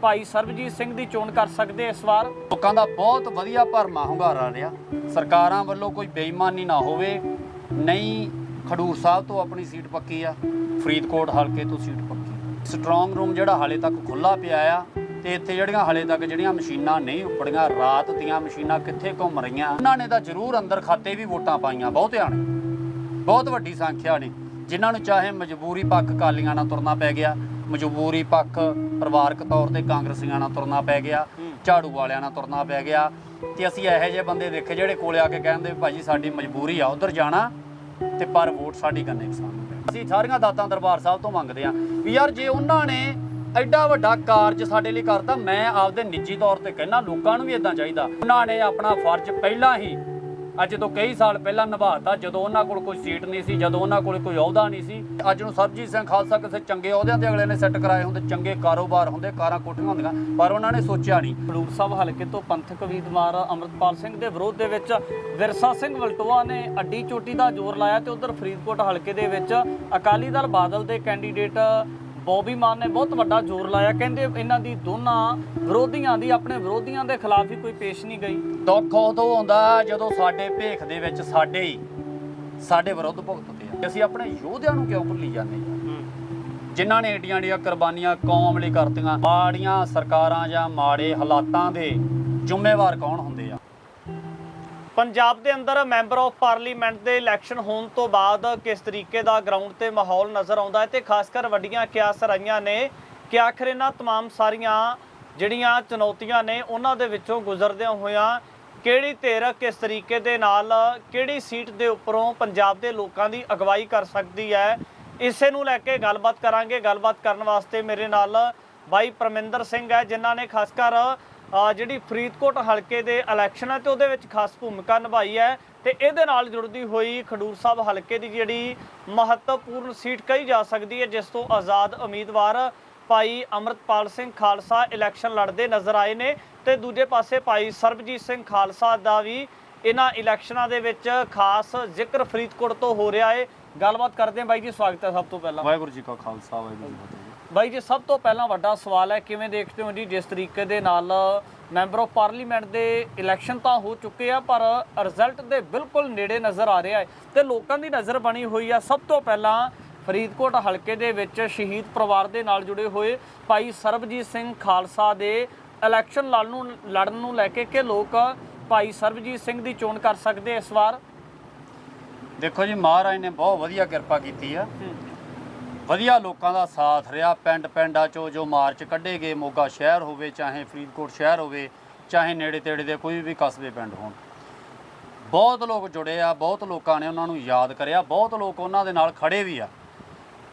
ਭਾਈ ਸਰਬਜੀਤ ਸਿੰਘ ਦੀ ਚੋਣ ਕਰ ਸਕਦੇ ਇਸ ਵਾਰ? ਲੋਕਾਂ ਦਾ ਬਹੁਤ ਵਧੀਆ ਭਰਮਾ ਹੁੰਗਾਰਾ ਰਿਹਾ। ਸਰਕਾਰਾਂ ਵੱਲੋਂ ਕੋਈ ਬੇਈਮਾਨੀ ਨਾ ਹੋਵੇ। ਨਹੀਂ, ਖਡੂਰ ਸਾਹਿਬ ਤੋਂ ਆਪਣੀ ਸੀਟ ਪੱਕੀ ਆ। ਫਰੀਦਕੋਟ ਹਲਕੇ ਤੋਂ ਸੀਟ ਪੱਕੀ। ਸਟਰੋਂਗ ਰੂਮ ਜਿਹੜਾ ਹਾਲੇ ਤੱਕ ਖੁੱਲਾ ਪਿਆ ਆ ਤੇ ਇੱਥੇ ਜਿਹੜੀਆਂ ਹਾਲੇ ਤੱਕ ਜਿਹੜੀਆਂ ਮਸ਼ੀਨਾਂ ਨਹੀਂ ਉੱਪੜੀਆਂ, ਰਾਤ ਦੀਆਂ ਮਸ਼ੀਨਾਂ ਕਿੱਥੇ ਘੁੰਮ ਰਹੀਆਂ? ਉਹਨਾਂ ਨੇ ਤਾਂ ਜ਼ਰੂਰ ਅੰਦਰ ਖਾਤੇ ਵੀ ਵੋਟਾਂ ਪਾਈਆਂ, ਬਹੁਤਿਆਂ ਨੇ। ਬਹੁਤ ਵੱਡੀ ਸੰਖਿਆ ਨੇ, ਜਿਨ੍ਹਾਂ ਨੂੰ ਚਾਹੇ ਮਜਬੂਰੀ ਪੱਖ ਕਾਲੀਆਂ ਨਾਲ ਤੁਰਨਾ ਪੈ ਗਿਆ ਮਜਬੂਰੀ ਪੱਖ ਪਰਿਵਾਰਕ ਤੌਰ ਤੇ ਕਾਂਗਰਸੀਆਂ ਨਾਲ ਤੁਰਨਾ ਪੈ ਗਿਆ ਝਾੜੂ ਵਾਲਿਆਂ ਨਾਲ ਤੁਰਨਾ ਪੈ ਗਿਆ ਤੇ ਅਸੀਂ ਇਹੋ ਜਿਹੇ ਬੰਦੇ ਦੇਖੇ ਜਿਹੜੇ ਕੋਲੇ ਆ ਕੇ ਕਹਿੰਦੇ ਭਾਜੀ ਸਾਡੀ ਮਜਬੂਰੀ ਆ ਉਧਰ ਜਾਣਾ ਤੇ ਪਰ ਵੋਟ ਸਾਡੀ ਕੰਨੇ ਕਿਸਾਨ ਅਸੀਂ ਸਾਰੀਆਂ ਦਾਤਾਂ ਦਰਬਾਰ ਸਾਹਿਬ ਤੋਂ ਮੰਗਦੇ ਆ ਵੀ ਯਾਰ ਜੇ ਉਹਨਾਂ ਨੇ ਐਡਾ ਵੱਡਾ ਕਾਰਜ ਸਾਡੇ ਲਈ ਕਰਤਾ ਮੈਂ ਆਪਦੇ ਨਿੱਜੀ ਤੌਰ ਤੇ ਕਹਿਣਾ ਲੋਕਾਂ ਨੂੰ ਵੀ ਇਦਾਂ ਚਾਹੀਦਾ। ਉਹਨਾਂ ਨੇ ਆਪਣਾ ਫਰਜ਼ ਪਹਿਲਾਂ ਹੀ ਅੱਜ ਤੋਂ ਕਈ ਸਾਲ ਪਹਿਲਾਂ ਨਿਭਾਤਾ, ਜਦੋਂ ਉਹਨਾਂ ਕੋਲ ਕੋਈ ਸੀਟ ਨਹੀਂ ਸੀ, ਜਦੋਂ ਉਹਨਾਂ ਕੋਲ ਕੋਈ ਅਹੁਦਾ ਨਹੀਂ ਸੀ। ਅੱਜ ਨੂੰ ਸਰਬਜੀਤ ਸਿੰਘ ਖਾਲਸਾ ਕਿਸੇ ਚੰਗੇ ਅਹੁਦਿਆਂ ਤੇ ਅਗਲੇ ਨੇ ਸੈੱਟ ਕਰਾਏ ਹੁੰਦੇ, ਚੰਗੇ ਕਾਰੋਬਾਰ ਹੁੰਦੇ, ਕਾਰਾਂ ਕੋਠੀਆਂ ਹੁੰਦੀਆਂ, ਪਰ ਉਹਨਾਂ ਨੇ ਸੋਚਿਆ ਨਹੀਂ। ਖਡੂਰ ਸਾਹਿਬ ਹਲਕੇ ਤੋਂ ਪੰਥਕ ਉਮੀਦਵਾਰ ਅੰਮ੍ਰਿਤਪਾਲ ਸਿੰਘ ਦੇ ਵਿਰੋਧ ਦੇ ਵਿੱਚ ਵਿਰਸਾ ਸਿੰਘ ਵਲਟੋਆ ਨੇ ਅੱਡੀ ਚੋਟੀ ਦਾ ਜ਼ੋਰ ਲਾਇਆ ਤੇ ਉਧਰ ਫਰੀਦਕੋਟ ਹਲਕੇ ਦੇ ਵਿੱਚ ਅਕਾਲੀ ਦਲ ਬਾਦਲ ਦੇ ਕੈਂਡੀਡੇਟ ਬੌਬੀ ਮਾਨ ਨੇ ਬਹੁਤ ਵੱਡਾ ਜ਼ੋਰ ਲਾਇਆ। ਕਹਿੰਦੇ ਇਹਨਾਂ ਦੀ ਦੋਨਾਂ ਵਿਰੋਧੀਆਂ ਦੀ ਆਪਣੇ ਵਿਰੋਧੀਆਂ ਦੇ ਖਿਲਾਫ ਹੀ ਕੋਈ ਪੇਸ਼ ਨਹੀਂ ਗਈ। ਦੁੱਖ ਉਦੋਂ ਆਉਂਦਾ ਜਦੋਂ ਸਾਡੇ ਭੇਖ ਦੇ ਵਿੱਚ ਸਾਡੇ ਹੀ, ਸਾਡੇ ਵਿਰੁੱਧ ਭੁਗਤਦੇ ਆ। ਅਸੀਂ ਆਪਣੇ ਯੋਧਿਆਂ ਨੂੰ ਕਿਉਂ ਭੁੱਲੀ ਜਾਂਦੇ ਆ? ਜਿਨ੍ਹਾਂ ਨੇ ਏਡੀਆਂ ਏਡੀਆਂ ਕੁਰਬਾਨੀਆਂ ਕੌਮ ਲਈ ਕਰਤੀਆਂ, ਮਾੜੀਆਂ ਸਰਕਾਰਾਂ ਜਾਂ ਮਾੜੇ ਹਾਲਾਤਾਂ ਦੇ ਜ਼ਿੰਮੇਵਾਰ ਕੌਣ ਹੁੰਦੇ ਪੰਜਾਬ ਦੇ ਅੰਦਰ ਮੈਂਬਰ ਆਫ ਪਾਰਲੀਮੈਂਟ ਦੇ ਇਲੈਕਸ਼ਨ ਹੋਣ ਤੋਂ ਬਾਅਦ ਕਿਸ ਤਰੀਕੇ ਦਾ ਗਰਾਊਂਡ ਤੇ ਮਾਹੌਲ ਨਜ਼ਰ ਆਉਂਦਾ ਹੈ ਤੇ ਖਾਸ ਕਰ ਵੱਡੀਆਂ ਕਿਆਸ ਰਾਈਆਂ ਨੇ ਕਿ ਆਖਰ ਇਹਨਾਂ तमाम ਸਾਰੀਆਂ ਜਿਹੜੀਆਂ ਚੁਣੌਤੀਆਂ ਨੇ ਉਹਨਾਂ ਦੇ ਵਿੱਚੋਂ ਗੁਜ਼ਰਦਿਆਂ ਹੋਇਆਂ ਕਿਹੜੀ ਧਿਰ ਕਿਸ ਤਰੀਕੇ ਦੇ ਨਾਲ ਕਿਹੜੀ ਸੀਟ ਦੇ ਉੱਪਰੋਂ ਪੰਜਾਬ ਦੇ ਲੋਕਾਂ ਦੀ ਅਗਵਾਈ ਕਰ ਸਕਦੀ ਹੈ ਇਸੇ ਨੂੰ ਲੈ ਕੇ ਗੱਲਬਾਤ ਕਰਾਂਗੇ ਗੱਲਬਾਤ ਕਰਨ ਵਾਸਤੇ ਮੇਰੇ ਨਾਲ ਬਾਈ ਪਰਮਿੰਦਰ ਸਿੰਘ ਹੈ ਜਿਨ੍ਹਾਂ ਨੇ ਖਾਸ ਕਰ ਅ, ਜਿਹੜੀ ਫਰੀਦਕੋਟ ਹਲਕੇ ਦੇ ਇਲੈਕਸ਼ਨ ਹੈ ਤੇ ਉਹਦੇ ਵਿੱਚ ਖਾਸ ਭੂਮਿਕਾ ਨਿਭਾਈ ਹੈ ਤੇ ਇਹਦੇ ਨਾਲ ਜੁੜਦੀ ਹੋਈ ਖਡੂਰ ਸਾਹਿਬ ਹਲਕੇ ਦੀ ਜਿਹੜੀ ਮਹੱਤਵਪੂਰਨ ਸੀਟ ਕਹੀ ਜਾ ਸਕਦੀ ਹੈ, ਜਿਸ ਤੋਂ ਆਜ਼ਾਦ ਉਮੀਦਵਾਰ ਭਾਈ ਅਮਰਤਪਾਲ ਸਿੰਘ ਖਾਲਸਾ ਇਲੈਕਸ਼ਨ ਲੜਦੇ ਨਜ਼ਰ ਆਏ ਨੇ ਤੇ ਦੂਜੇ ਪਾਸੇ ਭਾਈ ਸਰਬਜੀਤ ਸਿੰਘ ਖਾਲਸਾ ਦਾ ਵੀ ਇਹਨਾਂ ਇਲੈਕਸ਼ਨਾਂ ਦੇ ਵਿੱਚ ਖਾਸ ਜ਼ਿਕਰ ਫਰੀਦਕੋਟ ਤੋਂ ਹੋ ਰਿਹਾ ਹੈ। ਗੱਲਬਾਤ ਕਰਦੇ ਹਾਂ ਬਾਈ ਜੀ, ਸਵਾਗਤ ਹੈ ਸਭ ਤੋਂ ਪਹਿਲਾਂ। ਵਾਹਿਗੁਰੂ ਜੀ ਕਾ ਖਾਲਸਾ, ਵਾਹਿਗੁਰੂ ਜੀ ਕੀ ਫਤਿਹ। ਬਾਈ ਜੀ ਸਭ ਤੋਂ ਪਹਿਲਾਂ ਵੱਡਾ ਸਵਾਲ ਹੈ ਕਿਵੇਂ ਦੇਖਦੇ ਹੋ ਜੀ ਜਿਸ ਤਰੀਕੇ ਦੇ ਨਾਲ ਮੈਂਬਰ ਆਫ ਪਾਰਲੀਮੈਂਟ ਦੇ ਇਲੈਕਸ਼ਨ ਤਾਂ ਹੋ ਚੁੱਕੇ ਆ ਪਰ ਰਿਜ਼ਲਟ ਦੇ ਬਿਲਕੁਲ ਨੇੜੇ ਨਜ਼ਰ ਆ ਰਿਹਾ ਹੈ ਤੇ ਲੋਕਾਂ ਦੀ ਨਜ਼ਰ ਬਣੀ ਹੋਈ ਆ। ਸਭ ਤੋਂ ਪਹਿਲਾਂ ਫਰੀਦਕੋਟ ਹਲਕੇ ਦੇ ਵਿੱਚ ਸ਼ਹੀਦ ਪਰਿਵਾਰ ਦੇ ਨਾਲ ਜੁੜੇ ਹੋਏ ਭਾਈ ਸਰਬਜੀਤ ਸਿੰਘ ਖਾਲਸਾ ਦੇ ਇਲੈਕਸ਼ਨ ਲੜਨ ਨੂੰ ਲੜਨ ਨੂੰ ਲੈ ਕੇ ਕਿ ਲੋਕ ਭਾਈ ਸਰਬਜੀਤ ਸਿੰਘ ਦੀ ਚੋਣ ਕਰ ਸਕਦੇ ਇਸ ਵਾਰ? ਦੇਖੋ ਜੀ ਮਹਾਰਾਜ ਨੇ ਬਹੁਤ ਵਧੀਆ ਕਿਰਪਾ ਕੀਤੀ ਆ। ਵਧੀਆ ਲੋਕਾਂ ਦਾ ਸਾਥ ਰਿਹਾ। ਪਿੰਡ ਪਿੰਡਾਂ ਚੋਂ ਜੋ ਮਾਰਚ ਕੱਢੇ ਗਏ ਮੋਗਾ ਸ਼ਹਿਰ ਹੋਵੇ ਚਾਹੇ ਫਰੀਦਕੋਟ ਸ਼ਹਿਰ ਹੋਵੇ ਚਾਹੇ ਨੇੜੇ ਤੇੜੇ ਦੇ ਕੋਈ ਵੀ ਕਸਬੇ ਪਿੰਡ ਹੋਣ। ਬਹੁਤ ਲੋਕ ਜੁੜੇ ਆ ਬਹੁਤ ਲੋਕਾਂ ਨੇ ਉਹਨਾਂ ਨੂੰ ਯਾਦ ਕਰਿਆ ਬਹੁਤ ਲੋਕ ਉਹਨਾਂ ਦੇ ਨਾਲ ਖੜੇ ਵੀ ਆ।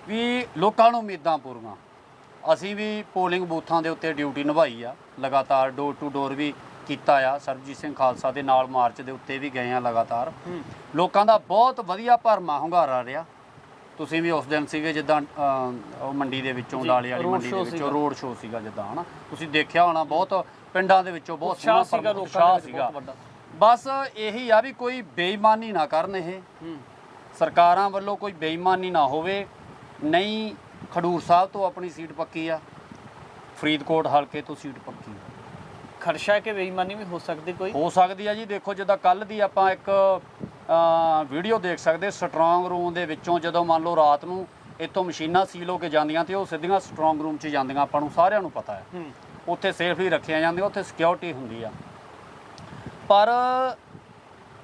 ਵੀ ਲੋਕਾਂ ਨੂੰ ਉਮੀਦਾਂ ਪੂਰੀਆਂ। ਅਸੀਂ ਵੀ ਪੋਲਿੰਗ ਬੂਥਾਂ ਦੇ ਉੱਤੇ ਡਿਊਟੀ ਨਿਭਾਈ ਆ। ਲਗਾਤਾਰ ਡੋਰ ਟੂ ਡੋਰ ਵੀ ਕੀਤਾ ਆ। ਸਰਬਜੀਤ ਸਿੰਘ ਖਾਲਸਾ ਦੇ ਨਾਲ ਮਾਰਚ ਦੇ ਉੱਤੇ ਵੀ ਗਏ ਆ ਲਗਾਤਾਰ। ਲੋਕਾਂ ਦਾ ਬਹੁਤ ਵਧੀਆ ਭਰਮਾ ਹੁੰਗਾਰਾ ਰਿਹਾ। ਤੁਸੀਂ ਵੀ ਉਸ ਦਿਨ ਸੀਗੇ ਜਿੱਦਾਂ ਉਹ ਮੰਡੀ ਦੇ ਵਿੱਚੋਂ ਡਾਲੇ ਵਾਲੀ road ਮੰਡੀ ਦੇ show ਵਿੱਚੋਂ ਸੀਗਾ। ਰੋਡ ਸ਼ੋਅ ਸੀਗਾ ਜਿੱਦਾਂ ਹਨਾ? ਤੁਸੀਂ ਦੇਖਿਆ ਹੋਣਾ ਬਹੁਤ ਪਿੰਡਾਂ ਦੇ ਵਿੱਚੋਂ ਬਹੁਤ ਉਤਸ਼ਾਹ ਸੋਹਣਾ ਸੀਗਾ ਭਰਮਾ ਲੋਕਾਂ ਉਤਸ਼ਾਹ ਦੇ ਵਿੱਚ ਬਹੁਤ ਵੱਡਾ। ਬਸ ਇਹੀ ਆ ਵੀ ਕੋਈ ਬੇਈਮਾਨੀ ਨਾ ਕਰਨ ਇਹ। ਹੂੰ। ਸਰਕਾਰਾਂ ਵੱਲੋਂ ਕੋਈ ਬੇਈਮਾਨੀ ਨਾ ਹੋਵੇ। ਨਹੀਂ ਖਡੂਰ ਸਾਹਿਬ ਤੋਂ ਆਪਣੀ ਸੀਟ ਪੱਕੀ ਆ। ਫਰੀਦਕੋਟ ਹਲਕੇ ਤੋਂ ਸੀਟ ਪੱਕੀ ਆ। ਖਰਸ਼ਾ ਕਿ ਬੇਈਮਾਨੀ ਵੀ ਹੋ ਸਕਦੀ ਕੋਈ? ਹੋ ਸਕਦੀ ਆ ਜੀ। ਦੇਖੋ ਜਿੱਦਾਂ ਕੱਲ ਦੀ ਆਪਾਂ ਇੱਕ ਵੀਡੀਓ ਦੇਖ ਸਕਦੇ ਸਟਰੋਂਗ ਰੂਮ ਦੇ ਵਿੱਚੋਂ ਜਦੋਂ ਮੰਨ ਲਓ ਰਾਤ ਨੂੰ ਇੱਥੋਂ ਮਸ਼ੀਨਾਂ ਸੀਲ ਹੋ ਕੇ ਜਾਂਦੀਆਂ ਤੇ ਉਹ ਸਿੱਧੀਆਂ ਸਟਰੋਂਗ ਰੂਮ 'ਚ ਜਾਂਦੀਆਂ ਆਪਾਂ ਨੂੰ ਸਾਰਿਆਂ ਨੂੰ ਪਤਾ ਹੈ। ਉੱਥੇ ਸੇਫਲੀ ਰੱਖੀਆਂ ਜਾਂਦੀਆਂ ਉੱਥੇ ਸਿਕਿਉਰਿਟੀ ਹੁੰਦੀ ਆ। ਪਰ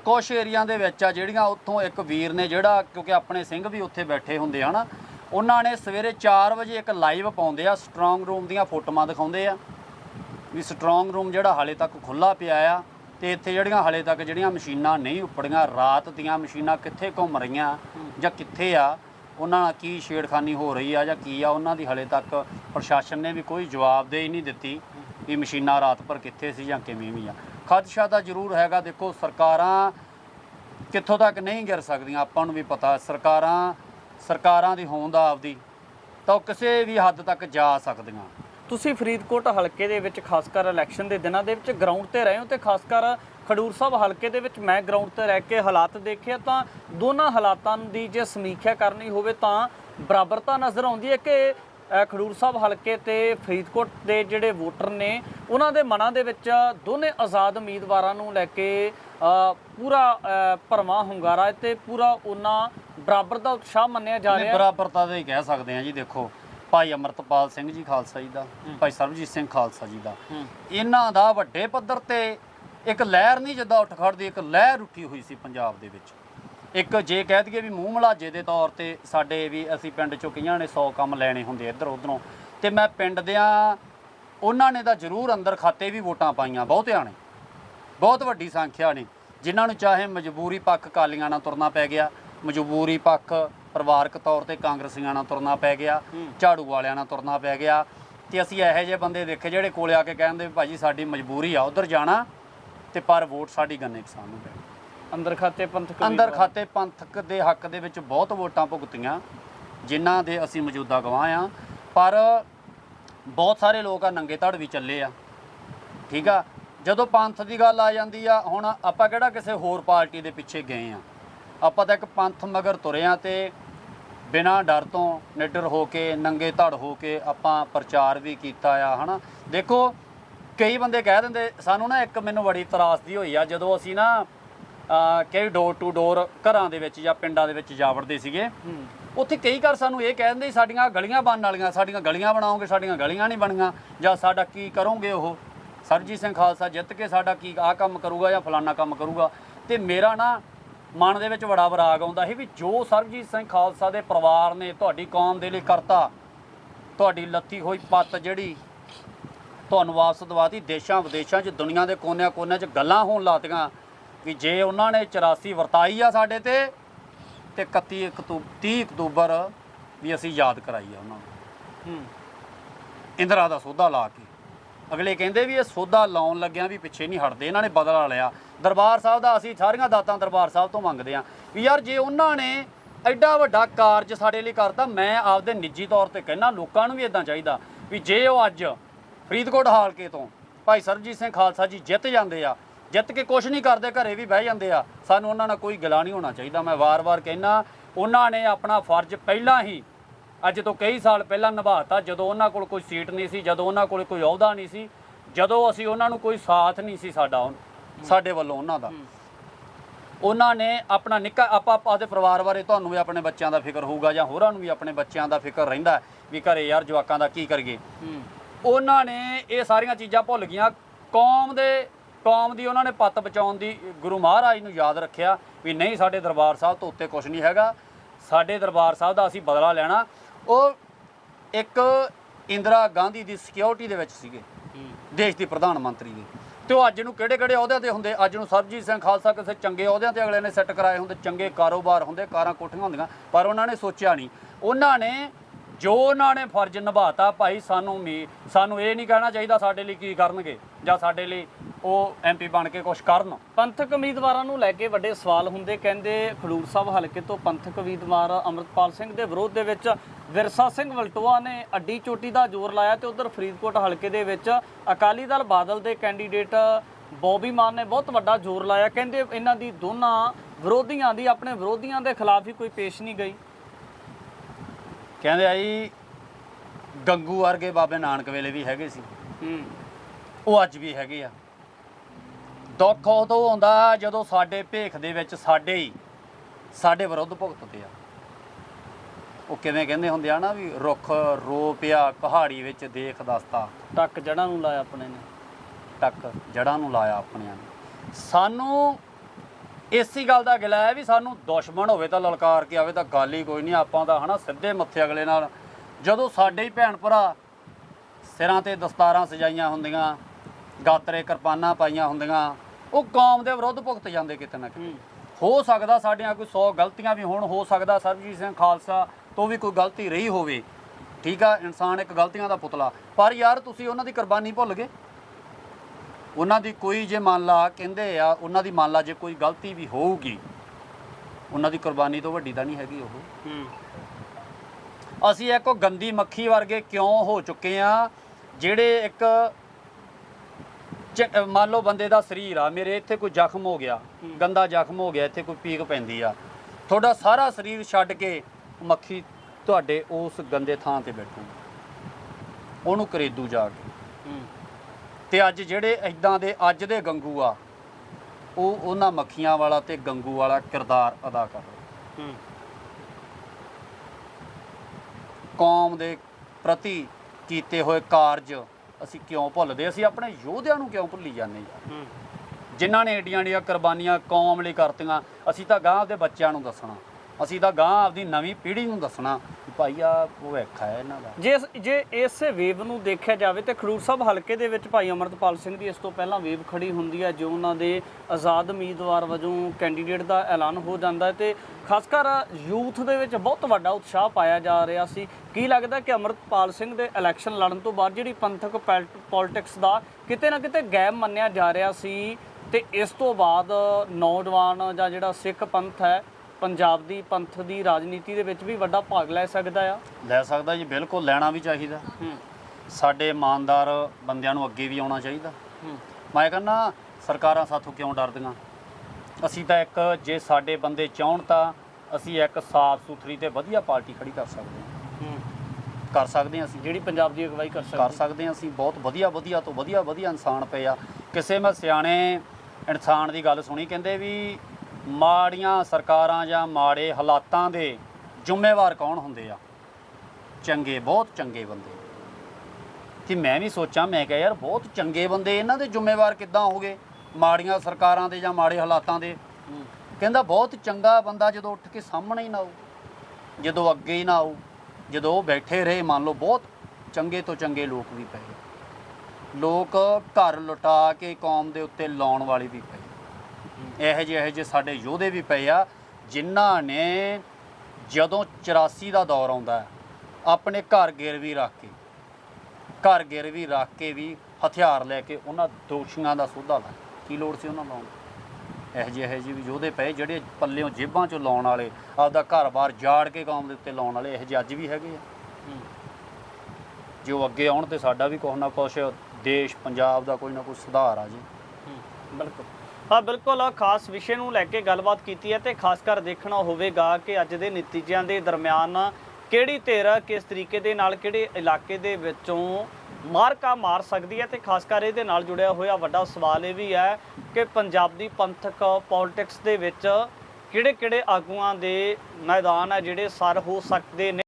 ਕੁਝ ਏਰੀਆ ਦੇ ਵਿੱਚ ਆ ਜਿਹੜੀਆਂ ਉੱਥੋਂ ਇੱਕ ਵੀਰ ਨੇ ਜਿਹੜਾ ਕਿਉਂਕਿ ਆਪਣੇ ਸਿੰਘ ਵੀ ਉੱਥੇ ਬੈਠੇ ਹੁੰਦੇ ਹਨ ਉਹਨਾਂ ਨੇ ਸਵੇਰੇ 4 ਵਜੇ ਇੱਕ ਲਾਈਵ ਪਾਉਂਦੇ ਆ ਸਟਰੋਂਗ ਰੂਮ ਦੀਆਂ ਫੋਟੋਆਂ ਦਿਖਾਉਂਦੇ ਆ। ਵੀ ਸਟਰੋਂਗ ਰੂਮ ਜਿਹੜਾ ਹਾਲੇ ਤੱਕ ਖੁੱਲਾ ਪਿਆ ਆ ਤੇ ਇੱਥੇ ਜਿਹੜੀਆਂ ਹਾਲੇ ਤੱਕ ਜਿਹੜੀਆਂ ਮਸ਼ੀਨਾਂ ਨਹੀਂ ਉੱਪੜੀਆਂ, ਰਾਤ ਦੀਆਂ ਮਸ਼ੀਨਾਂ ਕਿੱਥੇ ਘੁੰਮ ਰਹੀਆਂ ਜਾਂ ਕਿੱਥੇ ਆ, ਉਹਨਾਂ ਨਾਲ ਕੀ ਛੇੜਖਾਨੀ ਹੋ ਰਹੀ ਆ ਜਾਂ ਕੀ ਆ, ਉਹਨਾਂ ਦੀ ਹਾਲੇ ਤੱਕ ਪ੍ਰਸ਼ਾਸਨ ਨੇ ਵੀ ਕੋਈ ਜਵਾਬਦੇਹੀ ਨਹੀਂ ਦਿੱਤੀ ਵੀ ਮਸ਼ੀਨਾਂ ਰਾਤ ਭਰ ਕਿੱਥੇ ਸੀ ਜਾਂ ਕਿਵੇਂ ਵੀ ਆ। ਖਦਸ਼ਾ ਤਾਂ ਜ਼ਰੂਰ ਹੈਗਾ, ਦੇਖੋ ਸਰਕਾਰਾਂ ਕਿੱਥੋਂ ਤੱਕ ਨਹੀਂ ਗਿਰ ਸਕਦੀਆਂ, ਆਪਾਂ ਨੂੰ ਵੀ ਪਤਾ, ਸਰਕਾਰਾਂ ਸਰਕਾਰਾਂ ਦੀ ਹੋਂਦ ਆਪਦੀ, ਤਾਂ ਉਹ ਕਿਸੇ ਵੀ ਹੱਦ ਤੱਕ ਜਾ ਸਕਦੀਆਂ। ਤੁਸੀਂ ਫਰੀਦਕੋਟ ਹਲਕੇ ਦੇ ਵਿੱਚ ਖਾਸ ਕਰ ਇਲੈਕਸ਼ਨ ਦੇ ਦਿਨਾਂ ਦੇ ਵਿੱਚ ਗਰਾਊਂਡ ਤੇ ਰਹੇ ਹੋ ਤੇ ਖਾਸ ਕਰ ਖਡੂਰ ਸਾਹਿਬ ਹਲਕੇ ਦੇ ਵਿੱਚ ਮੈਂ ਗਰਾਊਂਡ ਤੇ ਰਹਿ ਕੇ ਹਾਲਾਤ ਦੇਖੇ ਤਾਂ ਦੋਨਾਂ ਹਾਲਾਤਾਂ ਦੀ ਜੇ ਸਮੀਖਿਆ ਕਰਨੀ ਹੋਵੇ ਤਾਂ ਬਰਾਬਰਤਾ ਨਜ਼ਰ ਆਉਂਦੀ ਹੈ ਕਿ ਖਡੂਰ ਸਾਹਿਬ ਹਲਕੇ ਤੇ ਫਰੀਦਕੋਟ ਦੇ ਜਿਹੜੇ ਵੋਟਰ ਨੇ ਉਹਨਾਂ ਦੇ ਮਨਾਂ ਦੇ ਵਿੱਚ ਦੋਨੇ ਆਜ਼ਾਦ ਉਮੀਦਵਾਰਾਂ ਨੂੰ ਲੈ ਕੇ ਪੂਰਾ ਅ, ਭਰਵਾਂ ਹੁੰਗਾਰਾ ਤੇ ਪੂਰਾ ਉਹਨਾਂ ਬਰਾਬਰ ਦਾ ਉਤਸ਼ਾਹ ਮੰਨਿਆ ਜਾ ਰਿਹਾ ਹੈ। ਬਰਾਬਰਤਾ ਦਾ ਹੀ ਕਹਿ ਸਕਦੇ ਹਾਂ ਜੀ ਦੇਖੋ। ਭਾਈ ਅਮਰਤਪਾਲ ਸਿੰਘ ਜੀ ਖਾਲਸਾ ਜੀ ਦਾ ਭਾਈ ਸਰਬਜੀਤ ਸਿੰਘ ਖਾਲਸਾ ਜੀ ਦਾ। ਇਹਨਾਂ ਦਾ ਵੱਡੇ ਪੱਧਰ ਤੇ ਇੱਕ ਲਹਿਰ ਨਹੀਂ ਜਿੱਦਾਂ ਉੱਠ ਖੜਦੀ ਇੱਕ ਲਹਿਰ ਉੱਠੀ ਹੋਈ ਸੀ ਪੰਜਾਬ ਦੇ ਵਿੱਚ। ਇੱਕ ਜੇ ਕਹਿ ਦਈਏ ਵੀ ਮੂੰਹ ਮਲਾਜੇ ਦੇ ਤੌਰ ਤੇ ਸਾਡੇ ਵੀ ਅਸੀਂ ਪਿੰਡ ਚੋਂ ਕਈਆਂ ਨੇ 100 ਕੰਮ ਲੈਣੇ ਹੁੰਦੇ ਇੱਧਰ ਉੱਧਰੋਂ ਤੇ ਮੈਂ ਪਿੰਡ ਦਿਆਂ ਉਹਨਾਂ ਨੇ ਤਾਂ ਜ਼ਰੂਰ ਅੰਦਰ ਖਾਤੇ ਵੀ ਵੋਟਾਂ ਪਾਈਆਂ ਬਹੁਤਿਆਂ ਨੇ। ਬਹੁਤ ਵੱਡੀ ਸੰਖਿਆ ਨੇ ਜਿਨ੍ਹਾਂ ਨੂੰ ਚਾਹੇ ਮਜਬੂਰੀ ਪੱਖ ਕਾਲੀਆਂ ਨਾਲ ਤੁਰਨਾ ਪੈ ਗਿਆ ਮਜਬੂਰੀ ਪੱਖ ਪਰਿਵਾਰਕ ਤੌਰ ਤੇ ਕਾਂਗਰਸੀਆਂ ਨਾਲ ਤੁਰਨਾ ਪੈ ਗਿਆ। ਝਾੜੂ ਵਾਲਿਆਂ ਨਾਲ ਤੁਰਨਾ ਪੈ ਗਿਆ ਤੇ ਅਸੀਂ ਇਹੋ ਜਿਹੇ ਬੰਦੇ ਦੇਖੇ ਜਿਹੜੇ ਕੋਲੇ ਆ ਕੇ ਕਹਿੰਦੇ ਭਾਜੀ ਸਾਡੀ ਮਜਬੂਰੀ ਆ ਉਧਰ ਜਾਣਾ ਤੇ ਪਰ ਵੋਟ ਸਾਡੀ ਗੰਨੇ ਕਿਸਾਨ ਨੂੰ ਪੈ ਅੰਦਰ ਖਾਤੇ ਪੰਥਕ ਅੰਦਰ। ਖਾਤੇ ਪੰਥਕ ਦੇ ਹੱਕ ਦੇ ਵਿੱਚ ਬਹੁਤ ਵੋਟਾਂ ਭੁਗਤੀਆਂ ਜਿਨ੍ਹਾਂ ਦੇ ਅਸੀਂ ਮੌਜੂਦਾ ਗਵਾਹ ਆ ਪਰ ਬਹੁਤ ਸਾਰੇ ਲੋਕ ਆ ਨੰਗੇ ਧੜ ਵੀ ਚੱਲੇ ਆ ਠੀਕ ਆ ਜਦੋਂ ਪੰਥ ਦੀ ਗੱਲ ਆ ਜਾਂਦੀ ਆ ਹੁਣ ਆਪਾਂ ਕਿਹੜਾ ਕਿਸੇ ਹੋਰ ਪਾਰਟੀ ਦੇ ਪਿੱਛੇ ਗਏ ਆ ਆਪਾਂ ਤਾਂ ਇੱਕ ਪੰਥ ਮਗਰ ਤੁਰੇ ਆ ਤੇ ਬਿਨਾਂ ਡਰ ਤੋਂ ਨਿਡਰ ਹੋ ਕੇ ਨੰਗੇ ਧੜ ਹੋ ਕੇ ਆਪਾਂ ਪ੍ਰਚਾਰ ਵੀ ਕੀਤਾ ਆ ਹਨਾ? ਦੇਖੋ ਕਈ ਬੰਦੇ ਕਹਿ ਦਿੰਦੇ ਸਾਨੂੰ ਨਾ ਇੱਕ ਮੈਨੂੰ ਬੜੀ ਤਰਾਸਦੀ ਹੋਈ ਆ ਜਦੋਂ ਅਸੀਂ ਨਾ ਕਈ ਡੋਰ ਟੂ ਡੋਰ ਘਰਾਂ ਦੇ ਵਿੱਚ ਜਾਂ ਪਿੰਡਾਂ ਦੇ ਵਿੱਚ ਜਾ ਵੜਦੇ ਸੀਗੇ ਉੱਥੇ ਕਈ ਘਰ ਸਾਨੂੰ ਇਹ ਕਹਿੰਦੇ ਸਾਡੀਆਂ ਗਲੀਆਂ ਬਣਨ ਵਾਲੀਆਂ ਸਾਡੀਆਂ ਗਲੀਆਂ ਬਣਾਓਗੇ ਸਾਡੀਆਂ ਗਲੀਆਂ ਨਹੀਂ ਬਣੀਆਂ ਜਾਂ ਸਾਡਾ ਕੀ ਕਰੋਗੇ ਉਹ? ਸਰਜੀਤ ਸਿੰਘ ਖਾਲਸਾ ਜਿੱਤ ਕੇ ਸਾਡਾ ਕੀ ਆਹ ਕੰਮ ਕਰੂਗਾ ਜਾਂ ਫਲਾਨਾ ਕੰਮ ਕਰੂਗਾ? ਤੇ ਮੇਰਾ ਨਾ ਮਨ ਦੇ ਵਿੱਚ ਬੜਾ ਵਿਰਾਗ ਆਉਂਦਾ ਸੀ ਵੀ ਜੋ ਸਰਜੀਤ ਸਿੰਘ ਖਾਲਸਾ ਦੇ ਪਰਿਵਾਰ ਨੇ ਤੁਹਾਡੀ ਕੌਮ ਦੇ ਲਈ ਕਰਤਾ ਤੁਹਾਡੀ ਲੱਥੀ ਹੋਈ ਪੱਤ ਜਿਹੜੀ ਤੁਹਾਨੂੰ ਵਾਪਸ ਦਵਾਤੀ ਦੇਸ਼ਾਂ ਵਿਦੇਸ਼ਾਂ 'ਚ ਦੁਨੀਆ ਦੇ ਕੋਨਿਆਂ-ਕੋਨਿਆਂ 'ਚ ਗੱਲਾਂ ਹੋਣ ਲਾਤੀਆਂ ਵੀ ਜੇ ਉਹਨਾਂ ਨੇ 84 ਵਰਤਾਈ ਆ ਸਾਡੇ ਤੇ ਤੇ 31 ਅਕਤੂਬਰ 30 ਅਕਤੂਬਰ ਵੀ ਅਸੀਂ ਯਾਦ ਕਰਾਈ ਆ ਉਹਨਾਂ ਨੂੰ। ਹੂੰ। ਇੰਦਰਾ ਦਾ ਸੋਧਾ ਲਾ ਕੇ। ਅਗਲੇ ਕਹਿੰਦੇ ਵੀ ਇਹ ਸੋਧਾ ਲਾਉਣ ਲੱਗਿਆਂ ਵੀ ਪਿੱਛੇ ਨਹੀਂ ਹਟਦੇ ਇਹਨਾਂ ਨੇ ਬਦਲਾ ਲਿਆ। ਦਰਬਾਰ ਸਾਹਿਬ ਦਾ ਅਸੀਂ ਸਾਰੀਆਂ ਦਾਤਾਂ ਦਰਬਾਰ ਸਾਹਿਬ ਤੋਂ ਮੰਗਦੇ ਆ ਵੀ ਯਾਰ ਜੇ ਉਹਨਾਂ ਨੇ ਐਡਾ ਵੱਡਾ ਕਾਰਜ ਸਾਡੇ ਲਈ ਕਰਤਾ, ਮੈਂ ਆਪਦੇ ਨਿੱਜੀ ਤੌਰ ਤੇ ਕਹਿਣਾ ਲੋਕਾਂ ਨੂੰ ਵੀ ਇਦਾਂ ਚਾਹੀਦਾ ਵੀ ਜੇ ਉਹ ਅੱਜ ਫਰੀਦਕੋਟ ਹਾਲਕੇ ਤੋਂ ਭਾਈ ਸਰਬਜੀਤ ਸਿੰਘ ਖਾਲਸਾ ਜੀ ਜਿੱਤ ਜਾਂਦੇ ਆ, ਜਿੱਤ ਕੇ ਕੁਝ ਨਹੀਂ ਕਰਦੇ, ਘਰੇ ਵੀ ਬਹਿ ਜਾਂਦੇ ਆ, ਸਾਨੂੰ ਉਹਨਾਂ ਨਾਲ ਕੋਈ ਗਿਲਾ ਨਹੀਂ ਹੋਣਾ ਚਾਹੀਦਾ। ਮੈਂ ਵਾਰ-ਵਾਰ ਕਹਿਣਾ ਉਹਨਾਂ ਨੇ ਆਪਣਾ ਫਰਜ਼ ਪਹਿਲਾਂ ਹੀ ਅੱਜ ਤੋਂ ਕਈ ਸਾਲ ਪਹਿਲਾਂ ਨਿਭਾਤਾ, ਜਦੋਂ ਉਹਨਾਂ ਕੋਲ ਕੋਈ ਸੀਟ ਨਹੀਂ ਸੀ, ਜਦੋਂ ਉਹਨਾਂ ਕੋਲ ਕੋਈ ਅਹੁਦਾ ਨਹੀਂ ਸੀ, ਜਦੋਂ ਅਸੀਂ ਉਹਨਾਂ ਨੂੰ ਕੋਈ ਸਾਥ ਨਹੀਂ ਸੀ ਸਾਡਾ ਉਹ- ਸਾਡੇ ਵੱਲੋਂ ਉਹਨਾਂ ਦਾ। ਉਹਨਾਂ ਨੇ ਆਪਣਾ ਨਿੱਕਾ ਆਪਾਂ ਆਪਦੇ ਪਰਿਵਾਰ ਬਾਰੇ ਤੁਹਾਨੂੰ ਵੀ ਆਪਣੇ ਬੱਚਿਆਂ ਦਾ ਫਿਕਰ ਹੋਊਗਾ ਜਾਂ ਹੋਰਾਂ ਨੂੰ ਵੀ ਆਪਣੇ ਬੱਚਿਆਂ ਦਾ ਫਿਕਰ ਰਹਿੰਦਾ ਵੀ ਘਰੇ ਯਾਰ ਜਵਾਕਾਂ ਦਾ ਕੀ ਕਰੀਏ। ਉਹਨਾਂ ਨੇ ਇਹ ਸਾਰੀਆਂ ਚੀਜ਼ਾਂ ਭੁੱਲ ਗਈਆਂ। ਕੌਮ ਦੇ ਕੌਮ ਦੀ ਉਹਨਾਂ ਨੇ ਪੱਤ ਬਚਾਉਣ ਦੀ ਗੁਰੂ ਮਹਾਰਾਜ ਨੂੰ ਯਾਦ ਰੱਖਿਆ ਵੀ ਨਹੀਂ ਸਾਡੇ ਦਰਬਾਰ ਸਾਹਿਬ ਤੋਂ ਉੱਤੇ ਕੁਝ ਨਹੀਂ ਹੈਗਾ। ਸਾਡੇ ਦਰਬਾਰ ਸਾਹਿਬ ਦਾ ਅਸੀਂ ਬਦਲਾ ਲੈਣਾ। ਉਹ ਇੱਕ ਇੰਦਰਾ ਗਾਂਧੀ ਦੀ ਸਿਕਿਉਰਿਟੀ ਦੇ ਵਿੱਚ ਸੀਗੇ। ਦੇਸ਼ ਦੀ ਪ੍ਰਧਾਨ ਮੰਤਰੀ ਦੇ। ਤੇ ਉਹ ਅੱਜ ਨੂੰ ਕਿਹੜੇ ਕਿਹੜੇ ਅਹੁਦਿਆਂ ਤੇ ਹੁੰਦੇ? ਅੱਜ ਨੂੰ ਸਰਬਜੀਤ ਸਿੰਘ ਖਾਲਸਾ ਕਿਸੇ ਚੰਗੇ ਅਹੁਦਿਆਂ ਤੇ ਅਗਲੇ ਨੇ ਸੈੱਟ ਕਰਾਏ ਹੁੰਦੇ, ਚੰਗੇ ਕਾਰੋਬਾਰ ਹੁੰਦੇ, ਕਾਰਾਂ ਕੋਠੀਆਂ ਹੁੰਦੀਆਂ, ਪਰ ਉਹਨਾਂ ਨੇ ਸੋਚਿਆ ਨਹੀਂ। ਉਹਨਾਂ ਨੇ, ਜੋ ਉਹਨਾਂ ਨੇ ਫਰਜ਼ ਨਿਭਾਤਾ, ਭਾਈ ਸਾਨੂੰ ਵੀ ਸਾਨੂੰ ਇਹ ਨਹੀਂ ਕਹਿਣਾ ਚਾਹੀਦਾ ਸਾਡੇ ਲਈ ਕੀ ਕਰਨਗੇ ਜਾਂ ਸਾਡੇ ਲਈ ਉਹ ਐਮਪੀ ਬਣ ਕੇ ਕੁਝ ਕਰਨ। ਪੰਥਕ ਉਮੀਦਵਾਰਾਂ ਨੂੰ ਲੈ ਕੇ ਵੱਡੇ ਸਵਾਲ ਹੁੰਦੇ। ਕਹਿੰਦੇ ਖਡੂਰ ਸਾਹਿਬ ਹਲਕੇ ਤੋਂ ਪੰਥਕ ਉਮੀਦਵਾਰ ਅਮਰਤਪਾਲ ਸਿੰਘ ਦੇ ਵਿਰੋਧ ਦੇ ਵਿੱਚ ਵਿਰਸਾ ਸਿੰਘ ਵਲਟੋਆ ਨੇ ਅੱਡੀ ਚੋਟੀ ਦਾ ਜ਼ੋਰ ਲਾਇਆ ਤੇ ਉਧਰ ਫਰੀਦਕੋਟ ਹਲਕੇ ਦੇ ਵਿੱਚ ਅਕਾਲੀ ਦਲ ਬਾਦਲ ਦੇ ਕੈਂਡੀਡੇਟ ਬੌਬੀ ਮਾਨ ਨੇ ਬਹੁਤ ਵੱਡਾ ਜ਼ੋਰ ਲਾਇਆ। ਕਹਿੰਦੇ ਇਹਨਾਂ ਦੀ ਦੋਨਾਂ ਵਿਰੋਧੀਆਂ ਦੀ ਆਪਣੇ ਵਿਰੋਧੀਆਂ ਦੇ ਖਿਲਾਫ ਹੀ ਕੋਈ ਪੇਸ਼ ਨਹੀਂ ਗਈ। ਕਹਿੰਦੇ ਆ ਜੀ ਗੰਗੂ ਵਰਗੇ ਬਾਬੇ ਨਾਨਕ ਵੇਲੇ ਵੀ ਹੈਗੇ ਸੀ। ਹੂੰ। ਉਹ ਅੱਜ ਵੀ ਹੈਗੇ ਆ। ਦੁੱਖ ਉਦੋਂ ਆਉਂਦਾ ਜਦੋਂ ਸਾਡੇ ਭੇਖ ਦੇ ਵਿੱਚ ਸਾਡੇ ਹੀ ਸਾਡੇ ਵਿਰੁੱਧ ਭੁਗਤਦੇ ਆ। ਉਹ ਕਿਵੇਂ ਕਹਿੰਦੇ ਹੁੰਦੇ ਆ ਨਾ ਵੀ ਰੁੱਖ ਰੋ ਪਿਆ ਪਹਾੜੀ ਵਿੱਚ ਦੇਖ ਦਸਤਾ। ਟੱਕ ਜੜਾਂ ਨੂੰ ਲਾਇਆ ਆਪਣੇ ਨੇ। ਟੱਕ ਜੜਾਂ ਨੂੰ ਲਾਇਆ ਆਪਣਿਆਂ ਨੇ। ਸਾਨੂੰ ਇਸੀ ਗੱਲ ਦਾ ਗਿਲਾ ਹੈ ਵੀ ਸਾਨੂੰ ਦੁਸ਼ਮਣ ਹੋਵੇ ਤਾਂ ਲਲਕਾਰ ਕੇ ਆਵੇ ਤਾਂ ਗੱਲ ਹੀ ਕੋਈ ਨਹੀਂ। ਆਪਾਂ ਤਾਂ ਹਨਾ ਸਿੱਧੇ ਮੱਥੇ ਅਗਲੇ ਨਾਲ। ਜਦੋਂ ਸਾਡੇ ਹੀ ਭੈਣ ਭਰਾ ਸਿਰਾਂ ਤੇ ਦਸਤਾਰਾਂ ਸਜਾਈਆਂ ਹੁੰਦੀਆਂ ਗਾਤਰੇ ਕਿਰਪਾਨਾਂ ਪਾਈਆਂ ਹੁੰਦੀਆਂ ਉਹ ਕੌਮ ਦੇ ਵਿਰੁੱਧ ਭੁਗਤ ਜਾਂਦੇ ਕਿਤੇ ਨਾ ਕਿਤੇ। ਹੂੰ ਸਕਦਾ ਸਾਡੀਆਂ ਕੋਈ 100 ਗਲਤੀਆਂ ਵੀ ਹੋਣ ਹੋ ਸਕਦਾ ਸਰਬਜੀਤ ਸਿੰਘ ਖਾਲਸਾ ਤੋਂ ਵੀ ਕੋਈ ਗਲਤੀ ਰਹੀ ਹੋਵੇ। ਠੀਕ ਆ ਇਨਸਾਨ ਇੱਕ ਗਲਤੀਆਂ ਦਾ ਪੁਤਲਾ। ਪਰ ਯਾਰ ਤੁਸੀਂ ਉਹਨਾਂ ਦੀ ਕੁਰਬਾਨੀ ਭੁੱਲ ਗਏ। ਉਹਨਾਂ ਦੀ ਕੋਈ ਜੇ ਮੰਨ ਲਾ ਕਹਿੰਦੇ ਆ ਉਹਨਾਂ ਦੀ ਮੰਨ ਲਾ ਜੇ ਕੋਈ ਗਲਤੀ ਵੀ ਹੋਊਗੀ ਉਹਨਾਂ ਦੀ ਕੁਰਬਾਨੀ ਤੋਂ ਵੱਡੀ ਤਾਂ ਨਹੀਂ ਹੈਗੀ ਉਹ। ਅਸੀਂ ਇੱਕ ਗੰਦੀ ਮੱਖੀ ਵਰਗੇ ਕਿਉਂ ਹੋ ਚੁੱਕੇ ਆ ਜਿਹੜੇ ਇੱਕ ਚ- ਅਹ ਮੰਨ ਲਓ ਬੰਦੇ ਦਾ ਸਰੀਰ ਆ, ਮੇਰੇ ਇੱਥੇ ਕੋਈ ਜ਼ਖਮ ਹੋ ਗਿਆ, ਗੰਦਾ ਜ਼ਖਮ ਹੋ ਗਿਆ, ਇੱਥੇ ਕੋਈ ਪੀਕ ਪੈਂਦੀ ਆ। ਤੁਹਾਡਾ ਸਾਰਾ ਸਰੀਰ ਛੱਡ ਕੇ ਮੱਖੀ ਤੁਹਾਡੇ ਉਸ ਗੰਦੇ ਥਾਂ ਤੇ ਬੈਠੂ। ਉਹਨੂੰ ਕਰੇਦੂ ਜਾ ਕੇ ਤੇ ਅੱਜ ਜਿਹੜੇ ਇਦਾਂ ਦੇ, ਅੱਜ ਦੇ ਗੰਗੂ ਆ, ਉਹ ਉਹਨਾਂ ਮੱਖੀਆਂ ਵਾਲਾ ਤੇ ਗੰਗੂ ਵਾਲਾ ਕਿਰਦਾਰ ਅਦਾ ਕਰ ਰਹੇ। ਕੌਮ ਦੇ ਪ੍ਰਤੀ ਕੀਤੇ ਹੋਏ ਕਾਰਜ ਅਸੀਂ ਕਿਉਂ ਭੁੱਲਦੇ? ਅਸੀਂ ਆਪਣੇ ਯੋਧਿਆਂ ਨੂੰ ਕਿਉਂ ਭੁੱਲੀ ਜਾਂਦੇ ਯਾਰ ਜਿਨ੍ਹਾਂ ਨੇ ਏਡੀਆਂ ਏਡੀਆਂ ਕੁਰਬਾਨੀਆਂ ਕੌਮ ਲਈ ਕਰਤੀਆਂ ਅਸੀਂ ਤਾਂ ਗਾਂ ਆਪਦੇ ਬੱਚਿਆਂ ਨੂੰ ਦੱਸਣਾ। ਅਸੀਂ ਤਾਂ ਗਾਂ ਆਪਦੀ ਨਵੀਂ ਪੀੜ੍ਹੀ ਨੂੰ ਦੱਸਣਾ। ਭਾਈ ਆ ਭਵਿੱਖ ਹੈ ਇਹਨਾਂ ਦਾ। ਜੇ ਜੇ ਇਸ ਵੇਵ ਨੂੰ ਦੇਖਿਆ ਜਾਵੇ ਤੇ ਖਡੂਰ ਸਾਹਿਬ ਹਲਕੇ ਦੇ ਵਿੱਚ ਭਾਈ ਅਮਰਤਪਾਲ ਸਿੰਘ ਦੀ ਇਸ ਤੋਂ ਪਹਿਲਾਂ ਵੇਵ ਖੜੀ ਹੁੰਦੀ ਹੈ, ਜੋ ਉਹਨਾਂ ਦੇ ਆਜ਼ਾਦ ਉਮੀਦਵਾਰ ਵਜੋਂ ਕੈਂਡੀਡੇਟ ਦਾ ਐਲਾਨ ਹੋ ਜਾਂਦਾ ਹੈ ਤੇ ਖਾਸ ਕਰ ਯੂਥ ਦੇ ਵਿੱਚ ਬਹੁਤ ਵੱਡਾ ਉਤਸ਼ਾਹ ਪਾਇਆ ਜਾ ਰਿਹਾ ਸੀ। ਕੀ ਲੱਗਦਾ ਕਿ ਅਮਰਤਪਾਲ ਸਿੰਘ ਦੇ ਇਲੈਕਸ਼ਨ ਲੜਨ ਤੋਂ ਬਾਅਦ ਜਿਹੜੀ ਪੰਥਕ ਪੋਲਿਟਿਕਸ ਦਾ ਕਿਤੇ ਨਾ ਕਿਤੇ ਗੈਮ ਮੰਨਿਆ ਜਾ ਰਿਹਾ ਸੀ ਤੇ ਇਸ ਤੋਂ ਬਾਅਦ ਨੌਜਵਾਨ ਜਾਂ ਜਿਹੜਾ ਸਿੱਖ ਪੰਥ ਹੈ ਪੰਜਾਬ ਦੀ ਪੰਥ ਦੀ ਰਾਜਨੀਤੀ ਦੇ ਵਿੱਚ ਵੀ ਵੱਡਾ ਭਾਗ ਲੈ ਸਕਦਾ ਆ। ਲੈ ਸਕਦਾ ਜੀ ਬਿਲਕੁਲ ਲੈਣਾ ਵੀ ਚਾਹੀਦਾ। ਹੂੰ। ਸਾਡੇ ਇਮਾਨਦਾਰ ਬੰਦਿਆਂ ਨੂੰ ਅੱਗੇ ਵੀ ਆਉਣਾ ਚਾਹੀਦਾ। ਹੂੰ। ਮੈਂ ਕਹਿੰਦਾ ਸਰਕਾਰਾਂ ਸਾਥੋਂ ਕਿਉਂ ਡਰਦੀਆਂ? ਅਸੀਂ ਤਾਂ ਇੱਕ ਜੇ ਸਾਡੇ ਬੰਦੇ ਚਾਹਣ ਤਾਂ ਅਸੀਂ ਇੱਕ ਸਾਫ਼ ਸੁਥਰੀ ਤੇ ਵਧੀਆ ਪਾਰਟੀ ਖੜੀ ਕਰ ਸਕਦੇ ਹਾਂ। ਹੂੰ। ਕਰ ਸਕਦੇ ਹਾਂ ਅਸੀਂ। ਜਿਹੜੀ ਪੰਜਾਬ ਦੀ ਅਗਵਾਈ ਕਰ ਕਰ ਸਕਦੀ। ਸਕਦੇ ਹਾਂ ਅਸੀਂ। ਬਹੁਤ ਵਧੀਆ ਵਧੀਆ ਤੋਂ ਵਧੀਆ ਵਧੀਆ ਇਨਸਾਨ ਪਏ ਆ। ਕਿਸੇ ਮੈਂ ਸਿਆਣੇ ਇਨਸਾਨ ਦੀ ਗੱਲ ਸੁਣੀ ਕਹਿੰਦੇ ਵੀ ਮਾੜੀਆਂ ਸਰਕਾਰਾਂ ਜਾਂ ਮਾੜੇ ਹਾਲਾਤਾਂ ਦੇ ਜ਼ਿੰਮੇਵਾਰ ਕੌਣ ਹੁੰਦੇ ਆ? ਚੰਗੇ ਬਹੁਤ ਚੰਗੇ ਬੰਦੇ। ਤੇ ਮੈਂ ਵੀ ਸੋਚਾਂ ਮੈਂ ਕਿਹਾ ਯਾਰ ਬਹੁਤ ਚੰਗੇ ਬੰਦੇ ਇਹਨਾਂ ਦੇ ਜ਼ਿੰਮੇਵਾਰ ਕਿੱਦਾਂ ਹੋਗੇ? ਮਾੜੀਆਂ ਸਰਕਾਰਾਂ ਦੇ ਜਾਂ ਮਾੜੇ ਹਾਲਾਤਾਂ ਦੇ? ਕਹਿੰਦਾ ਬਹੁਤ ਚੰਗਾ ਬੰਦਾ ਜਦੋਂ ਉੱਠ ਕੇ ਸਾਹਮਣੇ ਹੀ ਨਾ ਆਊ ਜਦੋਂ ਅੱਗੇ ਹੀ ਨਾ ਆਊ ਜਦੋਂ ਉਹ ਬੈਠੇ ਰਹੇ ਮੰਨ ਲਓ ਬਹੁਤ ਚੰਗੇ ਤੋਂ ਚੰਗੇ ਲੋਕ ਵੀ ਪਏ। ਲੋਕ ਘਰ ਲੁਟਾ ਕੇ ਕੌਮ ਦੇ ਉੱਤੇ ਲਾਉਣ ਵਾਲੇ ਵੀ ਪਏ। ਇਹੋ ਜਿਹੇ ਇਹੋ ਜਿਹੇ ਸਾਡੇ ਯੋਧੇ ਵੀ ਪਏ ਆ ਜਿਨ੍ਹਾਂ ਨੇ ਜਦੋਂ 84 ਦਾ ਦੌਰ ਆਉਂਦਾ ਆਪਣੇ ਘਰ ਗਿਰਵੀ ਰੱਖ ਕੇ ਘਰ ਗਿਰਵੀ ਰੱਖ ਕੇ ਵੀ ਹਥਿਆਰ ਲੈ ਕੇ ਉਹਨਾਂ ਦੋਸ਼ੀਆਂ ਦਾ ਸੋਧਾ ਲਾਇਆ। ਕੀ ਲੋੜ ਸੀ ਉਹਨਾਂ ਲਾਉਣ? ਇਹੋ ਜਿਹੇ ਇਹੋ ਜਿਹੇ ਵੀ ਯੋਧੇ ਪਏ ਜਿਹੜੇ ਪੱਲਿਓਂ ਜੇਬਾਂ ਚੋਂ ਲਾਉਣ ਵਾਲੇ ਆਪਦਾ ਘਰ-ਬਾਰ ਜਾੜ ਕੇ ਕੌਮ ਦੇ ਉੱਤੇ ਲਾਉਣ ਵਾਲੇ ਇਹੋ ਜਿਹੇ ਅੱਜ ਵੀ ਹੈਗੇ ਆ। ਜੋ ਅੱਗੇ ਆਉਣ ਤੇ ਸਾਡਾ ਵੀ ਕੁਛ ਨਾ ਕੁਛ ਦੇਸ਼ ਪੰਜਾਬ ਦਾ ਕੋਈ ਨਾ ਕੋਈ ਸੁਧਾਰ ਆ ਜੀ। ਬਿਲਕੁਲ। ਹਾਂ, ਬਿਲਕੁਲ ਖਾਸ ਵਿਸ਼ੇ ਨੂੰ ਲੈ ਕੇ ਗੱਲਬਾਤ ਕੀਤੀ ਹੈ ਤੇ ਖਾਸ ਕਰ ਦੇਖਣਾ ਹੋਵੇਗਾ ਕਿ ਅੱਜ ਦੇ ਨਤੀਜਿਆਂ ਦੇ ਦਰਮਿਆਨ ਕਿਹੜੀ ਧਿਰ ਕਿਸ ਤਰੀਕੇ ਦੇ ਨਾਲ ਕਿਹੜੇ ਇਲਾਕੇ ਦੇ ਵਿੱਚੋਂ ਮਾਰਕਾ ਮਾਰ ਸਕਦੀ ਹੈ ਤੇ ਖਾਸ ਕਰ ਇਹਦੇ ਨਾਲ ਜੁੜਿਆ ਹੋਇਆ ਵੱਡਾ ਸਵਾਲ ਇਹ ਵੀ ਹੈ ਕਿ ਪੰਜਾਬ ਦੀ ਪੰਥਕ ਪੋਲਿਟਿਕਸ ਦੇ ਵਿੱਚ ਕਿਹੜੇ ਕਿਹੜੇ ਆਗੂਆਂ ਦੇ ਮੈਦਾਨ ਹੈ ਜਿਹੜੇ ਸਰ ਹੋ ਸਕਦੇ ਨੇ?